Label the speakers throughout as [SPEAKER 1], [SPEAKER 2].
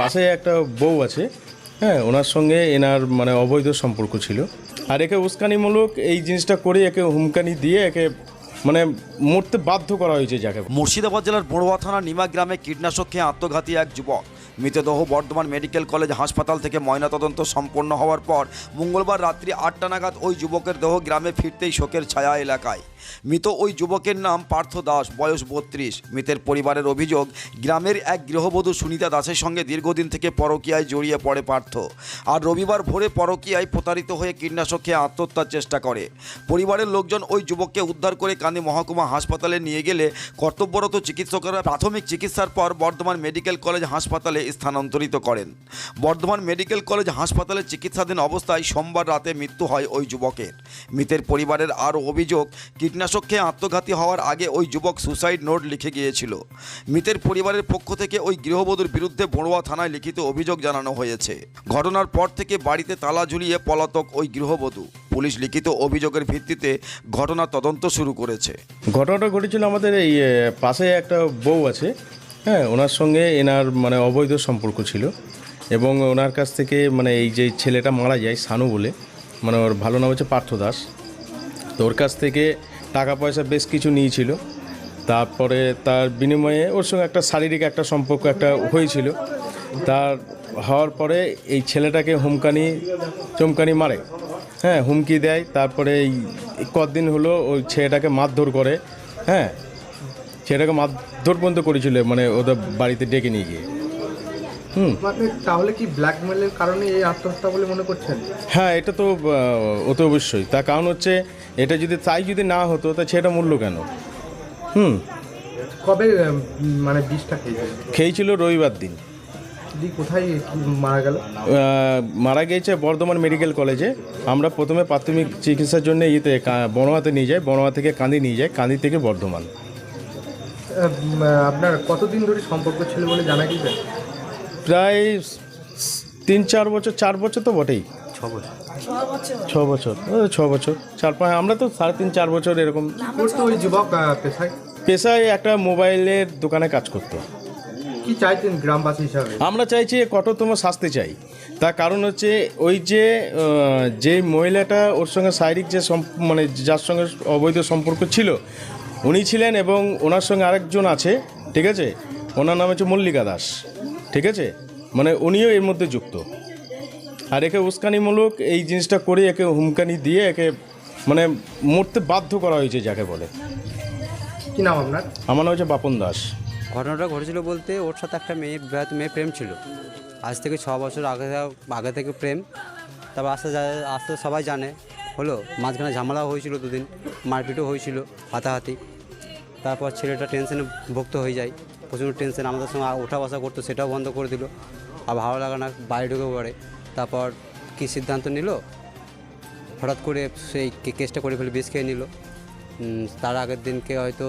[SPEAKER 1] পাশে একটা বউ আছে হ্যাঁ ওনার সঙ্গে এনার মানে অবৈধ সম্পর্ক ছিল। আর একে উস্কানিমূলক এই জিনিসটা করে একে হুমকানি দিয়ে একে মানে মরতে বাধ্য করা হয়েছে যাকে।
[SPEAKER 2] মুর্শিদাবাদ জেলার বড়ুয়া থানা নিমা গ্রামে কীটনাশক খেয়ে আত্মঘাতী এক যুবক। মৃতদেহ বর্ধমান মেডিকেল কলেজ হাসপাতাল থেকে ময়নাতদন্ত সম্পন্ন হওয়ার পর মঙ্গলবার রাত্রি আটটা নাগাদ ওই যুবকের দেহ গ্রামে ফিরতেই শোকের ছায়া এলাকায়। মৃত ওই যুবকের নাম পার্থ দাস, বয়স বত্রিশ। মৃতের পরিবারের অভিযোগ, গ্রামের এক গৃহবধূ সুনিতা দাসের সঙ্গে দীর্ঘদিন থেকে পরকীয়ায় জড়িয়ে পড়ে পার্থ। আর রবিবার ভোরে পরকীয়ায় প্রতারিত হয়ে কীটনাশক খেয়ে আত্মহত্যার চেষ্টা করে। পরিবারের লোকজন ওই যুবককে উদ্ধার করে কান্দি মহকুমা হাসপাতালে নিয়ে গেলে কর্তব্যরত চিকিৎসকেরা প্রাথমিক চিকিৎসার পর বর্ধমান মেডিকেল কলেজ হাসপাতালে স্থানান্তরিত করেন। বর্ধমান মেডিকেল কলেজ হাসপাতালে চিকিৎসাধীন অবস্থায় সোমবার রাতে মৃত্যু হয় ওই যুবকের। মৃতের পরিবারের আরও অভিযোগ, কীটনাশক খেয়ে আত্মঘাতী হওয়ার আগে ওই যুবক সুসাইড নোট লিখে গিয়েছিল। মৃতের পরিবারের পক্ষ থেকে ওই গৃহবধূর বিরুদ্ধে বড়ুয়া থানায় লিখিত অভিযোগ জানানো হয়েছে। ঘটনার পর থেকে বাড়িতে তালা ঝুলিয়ে পলাতক ওই গৃহবধূ। পুলিশ লিখিত অভিযোগের ভিত্তিতে ঘটনা তদন্ত শুরু করেছে।
[SPEAKER 1] ঘটনাটা ঘটেছিল আমাদের এই পাশে একটা বউ আছে। হ্যাঁ ওনার সঙ্গে এনার মানে অবৈধ সম্পর্ক ছিল এবং ওনার কাছ থেকে মানে এই যে ছেলেটা মারা যায়, সানু বলে মানে ওর ভালো নাম হচ্ছে পার্থ দাস। তো ওর কাছ থেকে টাকা পয়সা বেশ কিছু নিয়েছিল। তারপরে তার বিনিময়ে ওর সঙ্গে একটা শারীরিক একটা সম্পর্ক একটা হয়েছিল। তার হওয়ার পরে এই ছেলেটাকে হুমকানি, চমকানি মারে। হ্যাঁ হুমকি দেয়। তারপরে এই কদিন হলো ওই ছেলেটাকে মারধর করে। হ্যাঁ ছেলেটাকে মারধর পর্যন্ত করেছিল মানে ওদের বাড়িতে ডেকে নিয়ে গিয়ে। হুম।
[SPEAKER 3] তাহলে কি ব্ল্যাকমেলের কারণে এই আত্মহত্যা বলে মনে করছেন?
[SPEAKER 1] হ্যাঁ এটা তো অতি অবশ্যই। তার কারণ হচ্ছে এটা যদি তাই যদি না হতো তা সেটা মূল্য কেন? হুম।
[SPEAKER 3] কবে মানে বিষটা খেয়েছে
[SPEAKER 1] খেয়েছিল রবিবার দিন।
[SPEAKER 3] কোথায় মারা গেল?
[SPEAKER 1] মারা গিয়েছে বর্ধমান মেডিকেল কলেজে। আমরা প্রথমে প্রাথমিক চিকিৎসার জন্য ইয়েতে বড়োয়াতে নিয়ে যাই বড়োয়া থেকে কান্দি নিয়ে যাই কাঁদি থেকে বর্ধমান।
[SPEAKER 3] আপনার কতদিন ধরে সম্পর্ক ছিল বলে জানা গেছে?
[SPEAKER 1] প্রায় তিন চার বছর চার বছর তো বটেই।
[SPEAKER 3] ছ বছর।
[SPEAKER 1] ছ বছর। ছ বছর চার পাঁচ আমরা তো সাড়ে তিন চার বছর এরকম।
[SPEAKER 3] করতো ওই যুবক পেশায়?
[SPEAKER 1] পেশায় একটা মোবাইলের দোকানে কাজ করতো।
[SPEAKER 3] কি চাইছেন গ্রামবাসী হিসাবে?
[SPEAKER 1] আমরা চাইছি কঠোরতম শাস্তি চাই। তার কারণ হচ্ছে ওই যে যে মহিলাটা ওর সঙ্গে শারীরিক যে মানে যার সঙ্গে অবৈধ সম্পর্ক ছিল উনি ছিলেন এবং ওনার সঙ্গে আরেকজন আছে ঠিক আছে? ওনার নাম হচ্ছে মল্লিকা দাস ঠিক আছে? মানে উনিও এর মধ্যে যুক্ত। আর একে উস্কানিমূলক এই জিনিসটা করে একে হুমকানি দিয়ে একে মানে মরতে বাধ্য করা হয়েছে যাকে বলে।
[SPEAKER 3] কি নাম আপনার?
[SPEAKER 1] আমার নাম হচ্ছে বাপন দাস।
[SPEAKER 4] ঘটনাটা ঘটেছিল বলতে ওর সাথে একটা মেয়ে বিবাহিত মেয়ে প্রেম ছিল। আজ থেকে ছ বছর আগে আগে থেকে প্রেম। তারপর আস্তে যা- আস্তে সবাই জানে হলো। মাঝখানে ঝামেলাও হয়েছিল দুদিন, মারপিটও হয়েছিল হাতাহাতি। তারপর ছেলেটা টেনশনে ভুক্ত হয়ে যায় প্রচুর টেনশন আমাদের সঙ্গে ওঠা বসা করতো, সেটাও বন্ধ করে দিল। আর ভালো লাগে না, বাড়ি ঢুকে পড়ে। তারপর কী সিদ্ধান্ত নিল? হঠাৎ করে সেই কেসটা করে ফেলে, বিষ খেয়ে নিল। তার আগের দিনকে হয়তো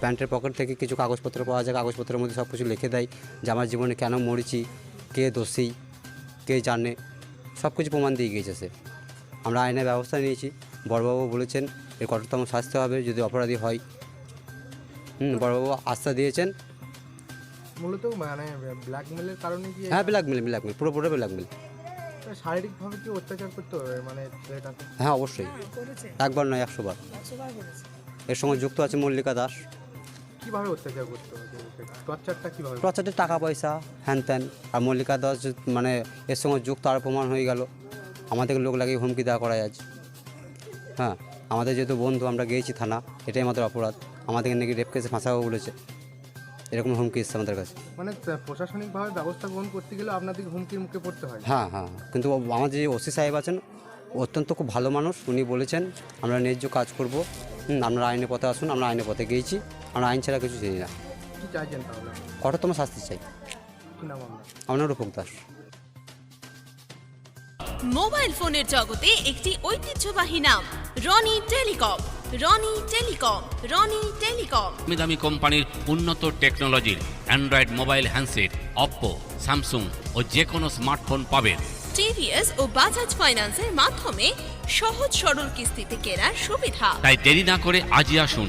[SPEAKER 4] প্যান্টের পকেট থেকে কিছু কাগজপত্র পাওয়া যায়, কাগজপত্রের মধ্যে সব কিছু লিখে দেয় যে, আমার জীবনে কেন মরেছি? কে দোষী? কে জানে? সব কিছু প্রমাণ দিয়ে গিয়েছে সে। আমরা আইনের ব্যবস্থা নিয়েছি। বড়বাবু বলেছেন এর কঠোরতম শাস্তি হবে যদি অপরাধী হয়। হুম বড়বাবু আস্থা দিয়েছেন।
[SPEAKER 3] মূলত মানে ব্ল্যাকমেলের কারণে কি
[SPEAKER 4] হ্যাঁ ব্ল্যাকমেল ব্ল্যাকমেল পুরো পুরো ব্ল্যাকমেল
[SPEAKER 3] শারীরিকভাবে কি অত্যাচার করতে হবে মানে ছেলেটাকে?
[SPEAKER 4] হ্যাঁ অবশ্যই। একবার নয় একশো বার। এর সঙ্গে যুক্ত আছে মল্লিকা দাস।
[SPEAKER 3] কীভাবে অত্যাচার করতে হবে টর্চারটা কীভাবে?
[SPEAKER 4] প্রচারের টাকা পয়সা হ্যান ত্যান। আর মল্লিকা দাস মানে এর সঙ্গে যুক্ত আর প্রমাণ হয়ে গেল। আমাদেরকে লোক লাগিয়ে হুমকি দেওয়া করা যাচ্ছে হ্যাঁ আমাদের যেহেতু বন্ধু আমরা গিয়েছি থানা এটাই আমাদের অপরাধ। আমাদেরকে নাকি রেপ কেসে ফাঁসাবো বলেছে। এরকম হুমকি এসছে আমাদের কাছে।
[SPEAKER 3] মানে প্রশাসনিকভাবে ব্যবস্থা গ্রহণ করতে গেলে আপনাদেরকে হুমকির মুখে পড়তে হয়।
[SPEAKER 4] হ্যাঁ হ্যাঁ কিন্তু আমাদের যে ওসি সাহেব আছেন অত্যন্ত খুব ভালো মানুষ। উনি বলেছেন আমরা ন্যায্য কাজ করব। হুম, আপনারা আইনের পথে আসুন আমরা আইনের পথে গিয়েছি। আমরা আইন ছাড়া কিছু চিনি না। কঠোরতম শাস্তি চাই।
[SPEAKER 3] নাম
[SPEAKER 4] আপনার? রূপক দাস।
[SPEAKER 5] মোবাইল ফোনের জগতে একটি ঐতিহ্যবাহী নাম Roni telecom. Roni telecom Roni telecom.
[SPEAKER 6] দামি দামি কোম্পানির উন্নত টেকনোলজির Android mobile handset Oppo Samsung ও যে কোনো স্মার্টফোন পাবেন।
[SPEAKER 5] টিভিএস ও বাজাজ ফাইন্যান্সের মাধ্যমে সহজ সরল কিস্তিতে কেনার সুবিধা।
[SPEAKER 6] তাই দেরি না করে আজই আসুন